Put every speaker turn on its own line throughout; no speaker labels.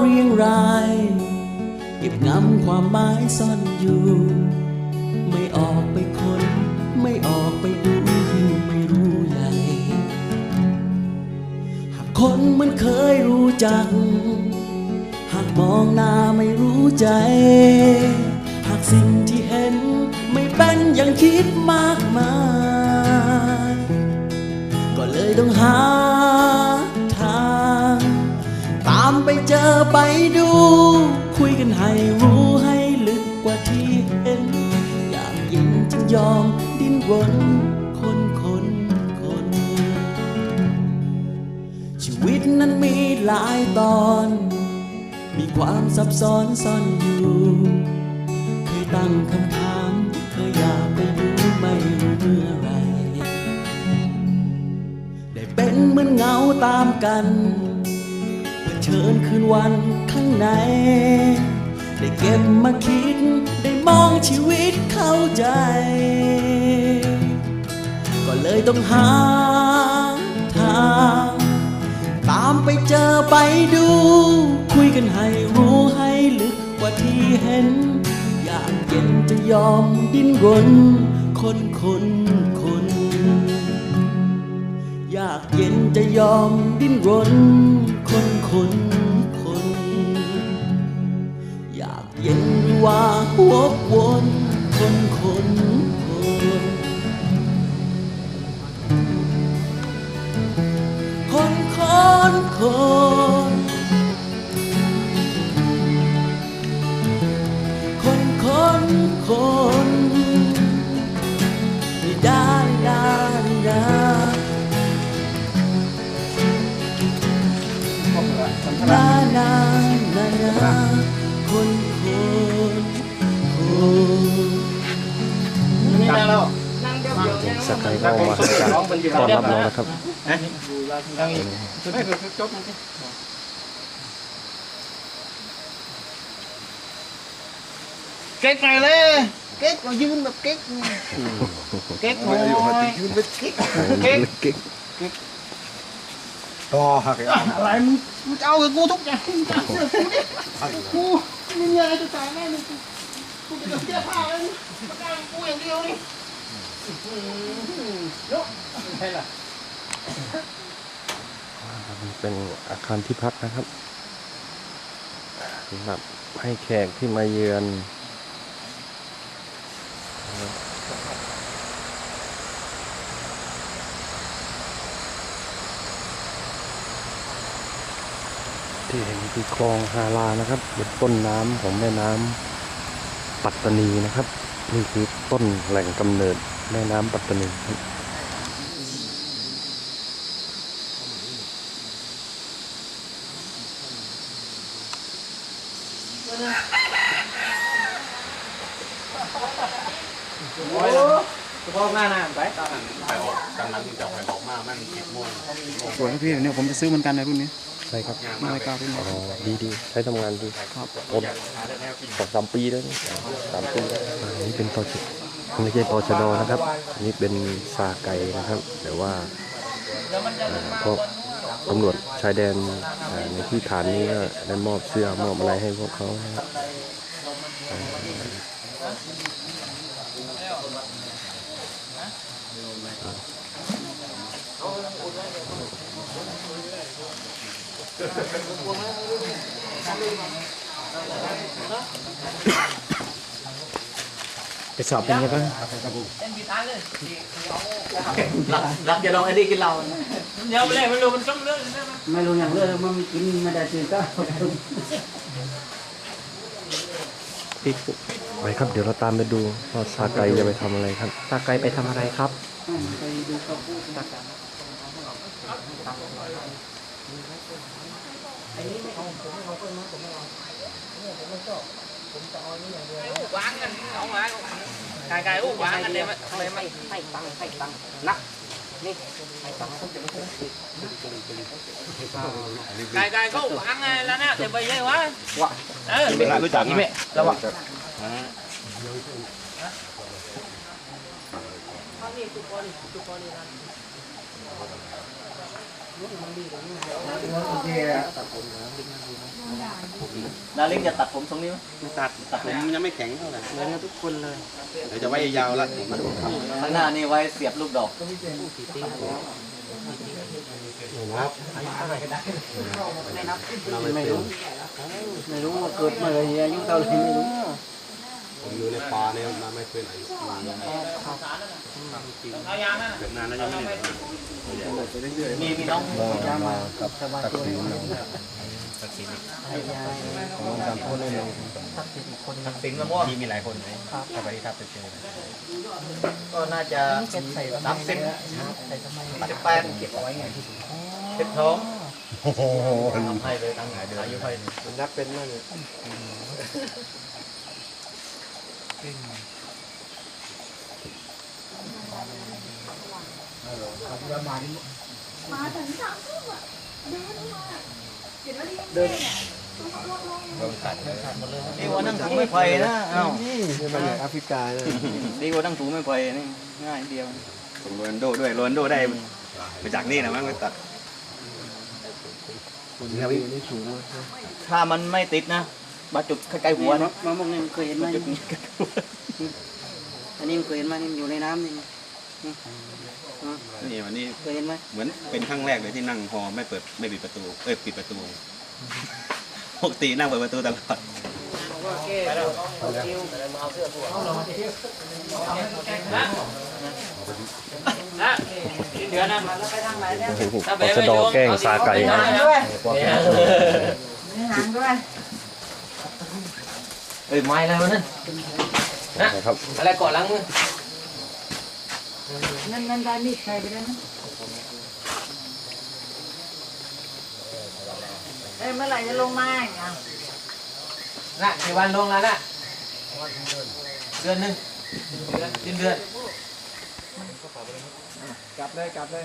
เรียงรายอิบงำความหมายซ่อนอยู่ ไม่ออกไปคนไม่ออกไปดูยิ่งไม่รู้ใหญ่ หากคนมันเคยรู้จัก หากมองหน้าไม่รู้ใจ หากสิ่งที่เห็นไม่เป็นอย่างคิดมากมาย ก็เลยต้องหา ไปเจอไปดู คุยกันให้รู้ให้ลึกกว่าที่เห็น อยากยินจึงยอมดิ้นรนคนคนคน ชีวิตนั้นมีหลายตอน มีความซับซ้อนซ่อนอยู่ เคยตั้งคำถามที่เคยอยากไปรู้ไม่รู้เมื่อไร ได้เป็นเหมือนเงาตามกัน เชิญคืนวันข้างใน ได้เก็บมาคิด ได้มองชีวิตเข้าใจ ก็เลยต้องหาทาง ตามไปเจอไปดู คุยกันให้รู้ให้ลึกกว่าที่เห็น อยากเย็นจะยอมดิ้นรนคนคนคนอยากเย็นจะยอมดิ้นรน คนคนคนอยากเย็นหรือว่าหัวกวนคนคนคนคนคนคนคน
สกายก็มาให้การต้อนรับน้องนะครับ
ยังอีกไม่คือจบมันเก๊กไงเลยเก๊กมายืนแบบเก๊กเก๊กโอ้ยยืนแบบเก๊กเก๊ก
เก๊ก
ต่อหัก
อะไรมึงมึงเอากับกูทุกอย่างมึงเอาเสื้อกูดิกูมึงยังไงจะตายแน่เลย กูกูจะเอาเสื้อผ้าแล้วมาได้กูอย่างเดียวนี่ยกใช่ล่ะ
เป็นอาคารที่พักนะครับสำหรับให้แขกที่มาเยือนที่เห็นคือคลองฮารานะครับเป็นต้นน้ำของแม่น้ำ ปัตตานีนะครับ นี่คือต้นแหล่งกำเนิดแม่น้ำปัตตานีครับ
พอกหน้าหน้าไป
ไปออกกำลังจะไปออกมามันสิบโมง
สวยพี่เนี่ยผมจะซื้อเหมือนกันในรุ่นนี้
ใช่ครับ
นาฬิการุ่นนี้
อ๋อดีดีใช้ทำงานดี
ครับ
อดสองสามปีแล้วนี่สามปีแล้วอันนี้เป็นตอชไม่ใช่ตอชดนะครับอันนี้เป็นซาไกนะครับ แต่ว่าเอ่อพวกตำรวจชายแดนเอ่อในที่ฐานนี้ก็ได้มอบเสื้อมอบอะไรให้พวกเขานะครับเอ่อ ไปสอบเป็นยังไงบ้าง
รักจะลองไอ้นี่กินเรา
เดี๋ยวไปเลยไม่รู้มันต้องเลือกใช่ไหม
ไม่รู้อย่างเรื่องมันกินไม่ได้ซื้อก็
ไปครับ เดี๋ยวเราตามไปดูว่าซาไกจะไปทำอะไรครับ
ตาไกไปทำอะไรครับ
วางกั อันเอามาไก่ไก่อู้วางกันเลยมันอะไมัน
ให้ตังค์ให้ตังค์นักนี่ให้ตังค์
ไก่ไก่ก็วางไงแล้วเนี่ยเดี๋ยวไปเยอะวะ
วะ
เออไม่
รู้จักไหม
แล้ววะ
ไนา
เล็กจะตัดผมตรงนี้ไหม
ตัดผมยังไม่แข็งเท่าไหร่เหมือนกันทุกคนเลย เดี๋ยวจะไว้ยาวแล้วผมมัน
ข้างหน้านี่ไว้เสียบลูกดอก
ไม่รู้ไม่รู้ว่าเกิดมาเลยอายุเท่าไหร่ไม่รู้
ผมอยู่ในป่าเนี่ยมาไม่เคยอายุเกิดนานแล้วยังไม่ได้
มีมีน้อง
ยามากับสบายตัวเลยให้ยายของการพูดเลยทักษิณอีกคนนึง
สิงห์มะม่วง
มีมีหลายคนไหมถ้าไปที่ทับไปเจอ
ก็น่าจะ
ใส่
สามสิบ
ใส่ทำไม
สิบแปด
เก็บเอาไว้ไงที่
สิบสองทำให้เลยตั้งหลายเดือนอายุให้
นับเป็นมากเลย
ประมาณนี้
มาถึงสามทุ่มอะเดินมาเห็นว่าเรียนเดินต้องลงลง
ดีกว่านั่งถูไม่ไผ่นะเอ้า
นี่มาจากแอฟริกานะ
ดีกว่านั่งถูไม่ไผ่นี่ง่ายเดียว
ผมโรนโดด้วยโรนโดได้มาจากนี่นะมั้งไปตัด
ถ้ามันไม่ติดนะ มาจุดใกล้ๆหัวนะ
มะม่วงนี่เคยเห็นไหม
จุดนี้
อันนี้เคยเห็นไหมนี่อยู่ในน้ำนี่
นี่วันนี้
เคยเห็นไหม
เหมือนเป็นครั้งแรกเลยที่นั่งฮอไม่เปิดไม่ปิดประตู เอ้ยปิดประตูปกตินั่งเปิดประตูตลอด
นะเดือนนะ
ตชดแกล้งซาไก่นะ
เอ้ยไม้อะไรวะนั่น
นะครับ
อะไรเกาะหลังมือ
นั่นนั่นได้มีดใครไปแล้วนะเอ้ยเมื่อไหร่จะลงมาอีกอะ
น่ะกี่วันลงแล้วน่ะเดือนหนึ่งเดือนสิ้นเดือน
กลับเลยกลับเลย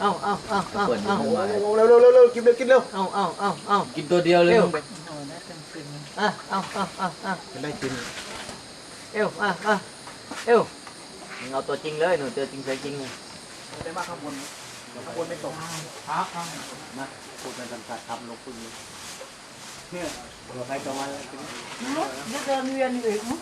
เอาเอาเอาเอาเอา
เร็วเร็วเร็วเร็วกินเร็วกินเร็ว
เอาเอาเอาเอา
กินตัวเดียวเลยมึง
โอ้น่าจะเป็น
อะเอาเอาเอาเอา
ไม่ได้กิน
เอวอะอะเอวเอาตัวจริงเลยหนูตัวจริงใจจริงเลย
ได้มาข้างบนข้างบนไม่ตกครับนะพูดเป็นสัมผัสทำลงคุณเนี่ยเราใครจะมา
เดี๋ยวเดินเวียนอีกมั้ง